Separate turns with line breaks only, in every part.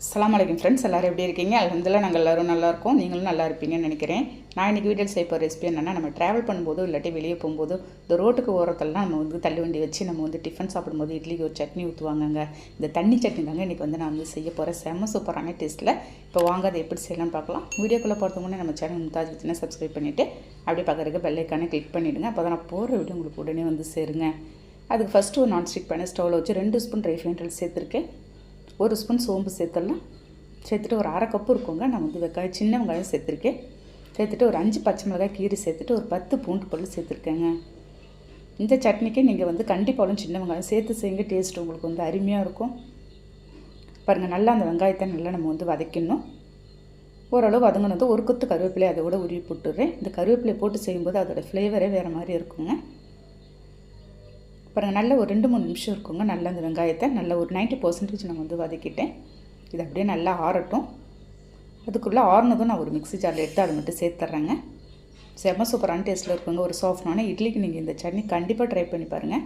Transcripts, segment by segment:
அஸ்லாம் அலைக்கும் ஃப்ரெண்ட்ஸ் எல்லோரும் எப்படி இருக்கீங்க? அலமதுல்லா நாங்கள் எல்லோரும் நல்லாயிருக்கோம் நீங்களும் நல்லா இருப்பீங்கன்னு நினைக்கிறேன். நான் இன்றைக்கி வீட்டில் செய்ய போகிற ரெசிபி என்னென்னா நம்ம ட்ராவல் பண்ணும்போது இல்லாட்டி வெளியே போகும்போது இந்த ரோட்டுக்கு ஓரத்துலலாம் நம்ம வந்து தள்ளி வண்டி வச்சு நம்ம வந்து டிஃபன் சாப்பிடும்போது இட்லிக்கு ஒரு சட்னி ஊற்றுவாங்கங்க இந்த தண்ணி சட்னி தாங்க இன்றைக்கி வந்து நான் வந்து செய்ய போகிறேன் செம்ம சூப்பரான டேஸ்ட்டில் இப்போ வாங்க அதை எப்படி செய்யலாம்னு பார்க்கலாம். வீடியோக்குள்ளே போகிறதுக்கு நம்ம சேனல் முத்தாஜ் வித்தினா சப்ஸ்கிரைப் பண்ணிவிட்டு அப்படியே பார்க்குறதுக்கு பெல்லைக்கானே கிளிக் பண்ணிவிடுங்க அப்போ தான் நான் போகிற வீடியோ உங்களுக்கு உடனே வந்து சேருங்க. அதுக்கு ஃபஸ்ட்டு ஒரு நான்ஸ்டிக் பேனை ஸ்டவ்வில் வச்சு ரெண்டு ஸ்பூன் ரைஃபைன் ஆயில் சேர்த்துருக்கேன். ஒரு ஸ்பூன் சோம்பு சேர்த்துடலாம். சேர்த்துட்டு ஒரு அரை கப்பு இருக்குங்க. நான் வந்து வெங்காயம் சின்ன வெங்காயம் சேர்த்துருக்கேன். சேர்த்துட்டு ஒரு அஞ்சு பச்சை மிளகாய் கீரி சேர்த்துட்டு ஒரு பத்து பூண்டு பல் சேர்த்துருக்கேங்க. இந்த சட்னிக்கு நீங்கள் வந்து கண்டிப்பாலும் சின்ன வெங்காயம் சேர்த்து செய்யுங்க. டேஸ்ட் உங்களுக்கு வந்து அருமையாக இருக்கும். பாருங்கள் நல்லா அந்த வெங்காயத்தை நல்லா நம்ம வந்து வதக்கிடணும். ஓரளவு வதங்கினது ஒரு கொத்து கருவேப்பிலை அதை உருவி போட்டுடுறேன். இந்த கருவேப்பிலை போட்டு செய்யும்போது அதோடய ஃப்ளேவரே வேறு மாதிரி இருக்குங்க. பாருங்கள் நல்ல ஒரு ரெண்டு மூணு நிமிஷம் இருக்குங்க. நல்லா அந்த வெங்காயத்தை நல்ல ஒரு நைன்ட்டி பர்சன்டேஜ் நான் வந்து வதக்கிட்டேன். இது அப்படியே நல்லா ஆறட்டும். அதுக்குள்ளே ஆறுனதும் நான் ஒரு மிக்ஸி ஜாரில் எடுத்து அதை மட்டும் சேர்த்துட்றேங்க செம்ம சூப்பரான டேஸ்ட்டில் இருக்குங்க. ஒரு சாஃப்டான இட்லிக்கு நீங்கள் இந்த சட்னி கண்டிப்பாக ட்ரை பண்ணி பாருங்கள்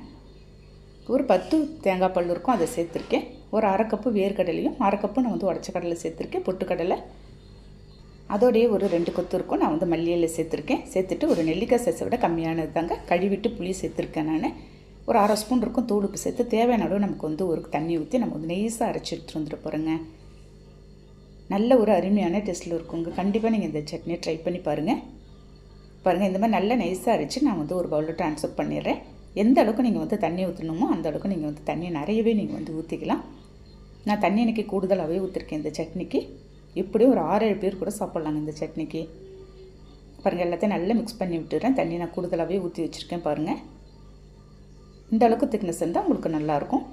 ஒரு பத்து தேங்காய் பல் இருக்கும் அதை சேர்த்துருக்கேன். ஒரு அரை கப்பு வேர்க்கடலையும் அரை கப்பு நான் வந்து உடச்ச கடலை சேர்த்துருக்கேன். பொட்டுக்கடலை. அதோடைய ஒரு ரெண்டு கொத்து இருக்கும். நான் வந்து மல்லியில் சேர்த்துருக்கேன். சேர்த்துட்டு ஒரு நெல்லிக்காய் சைஸை விட கம்மியானது தாங்க கழுவிட்டு புளி சேர்த்துருக்கேன் நான். ஒரு அரை ஸ்பூன் இருக்கும் தூள் உப்பு சேர்த்து தேவையான அளவு நமக்கு வந்து ஒரு தண்ணி ஊற்றி நம்ம வந்து நெய்ஸாக அரைச்சி எடுத்துகிட்டு போகிறோங்க நல்ல ஒரு அருமையான டேஸ்ட்டில் இருக்குங்க கண்டிப்பாக நீங்கள் இந்த சட்னியை ட்ரை பண்ணி பாருங்கள் பாருங்கள் இந்த மாதிரி நல்ல நைஸாக அரைச்சி நான் வந்து ஒரு பவுலில் ட்ரான்ஸ்ஃபர் பண்ணிடுறேன். எந்த அளவுக்கு நீங்கள் வந்து தண்ணி ஊற்றணுமோ அந்த அளவுக்கு நீங்கள் வந்து தண்ணியை நிறையவே நீங்கள் வந்து ஊற்றிக்கலாம் நான் தண்ணி எனக்கு கூடுதலாகவே ஊற்றிருக்கேன் இந்த சட்னிக்கு. இப்படியும் ஒரு ஆறு ஏழு பேர் கூட சாப்பிட்லாங்க இந்த சட்னிக்கு. பாருங்கள் எல்லாத்தையும் நல்லா மிக்ஸ் பண்ணி விட்டுறேன் தண்ணி நான் கூடுதலாகவே ஊற்றி வச்சுருக்கேன் பாருங்கள் இந்த அளவுக்கு திக்னஸ் இருந்தால் உங்களுக்கு நல்லாயிருக்கும்.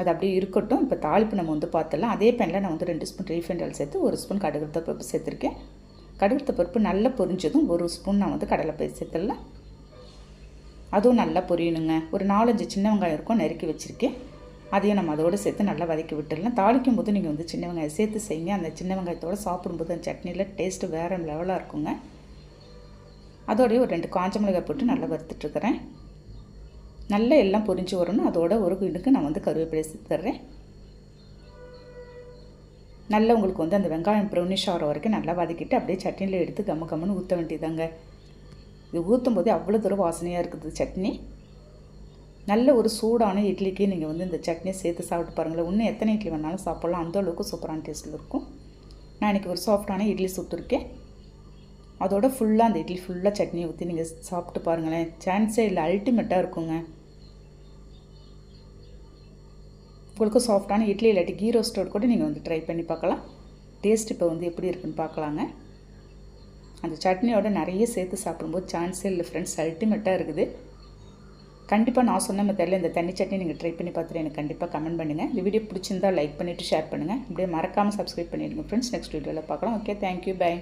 அது அப்படியே இருக்கட்டும். இப்போ தாளிப்பு நம்ம வந்து பார்த்துடலாம். அதே பேனில் நான் வந்து ரெண்டு ஸ்பூன் ரீஃபைண்ட் ஆயில் சேர்த்து ஒரு ஸ்பூன் கடுகுத்த பருப்பு சேர்த்துருக்கேன். கடுகுத்த பருப்பு நல்லா பொரிஞ்சதும் ஒரு ஸ்பூன் நான் வந்து கடலைப்பயிர் சேர்த்துடலாம். அதுவும் நல்லா பொரியணுங்க. ஒரு நாலஞ்சு சின்ன வெங்காயம் இருக்கும் நறுக்கி வச்சுருக்கேன். அதையும் நம்ம அதோடு சேர்த்து நல்லா வதக்கி விட்டுடலாம். தாளிக்கும் போது நீங்கள் வந்து சின்ன வெங்காயம் சேர்த்து செய்யுங்க. அந்த சின்ன வெங்காயத்தோடு சாப்பிடும்போது அந்த சட்னியில் டேஸ்ட்டு வேறு லெவலாக இருக்குங்க. அதோடய ஒரு ரெண்டு காஞ்ச மிளகாய் போட்டு நல்லா வறுத்துட்ருக்கிறேன் நல்லா எல்லாம் பொரிஞ்சு வரணும். அதோட ஒரு கிண்டுக்கு நான் வந்து கருவேப்பிலை சேர்த்துட்றேன் நல்லா உங்களுக்கு வந்து அந்த வெங்காயம் ப்ரௌனிஷ் ஆகிற வரைக்கும் நல்லா வதக்கிட்டு அப்படியே சட்னியில் எடுத்து கம்ம கம்முன்னு ஊற்ற வேண்டியதாங்க இது ஊற்றும் போதே அவ்வளோ தூரம் வாசனையாக இருக்குது சட்னி. நல்ல ஒரு சூடான இட்லிக்கு நீங்கள் வந்து இந்த சட்னியை சேர்த்து சாப்பிட்டு பாருங்களேன். இன்னும் எத்தனை இட்லி வேணாலும் சாப்பிட்லாம். அந்த அளவுக்கு சூப்பரான டேஸ்ட்டில் இருக்கும். நான் இன்றைக்கி ஒரு சாஃப்டான இட்லி சுட்டுருக்கேன் அதோட ஃபுல்லாக அந்த இட்லி ஃபுல்லாக சட்னியை ஊற்றி நீங்கள் சாப்பிட்டு பாருங்களேன். சான்ஸே இல்லை அல்டிமேட்டாக இருக்குங்க. உங்களுக்கு சாஃப்டான இட்லி இல்லாட்டி கீ ரோஸ்டோடு கூட நீங்கள் வந்து ட்ரை பண்ணி பார்க்கலாம். டேஸ்ட் இப்போ வந்து எப்படி இருக்குன்னு பார்க்கலாங்க. அந்த சட்னியோட நிறைய சேர்த்து சாப்பிடும்போது சான்ஸே இல்லை ஃப்ரெண்ட்ஸ் அல்டிமேட்டாக இருக்குது. கண்டிப்பாக நான் சொன்ன மெத்தடில் இந்த தண்ணி சட்னி நீங்கள் ட்ரை பண்ணி பார்த்துட்டு எனக்கு கண்டிப்பாக கமெண்ட் பண்ணுங்கள் இந்த வீடியோ பிடிச்சிருந்தா லைக் பண்ணிவிட்டு ஷேர் பண்ணுங்கள் அப்படியே மறக்காமல் சப்ஸ்கிரைப் பண்ணிவிடுங்க ஃப்ரெண்ட்ஸ் நெக்ஸ்ட் வீடியோவில் பார்க்கலாம். Okay thank you bye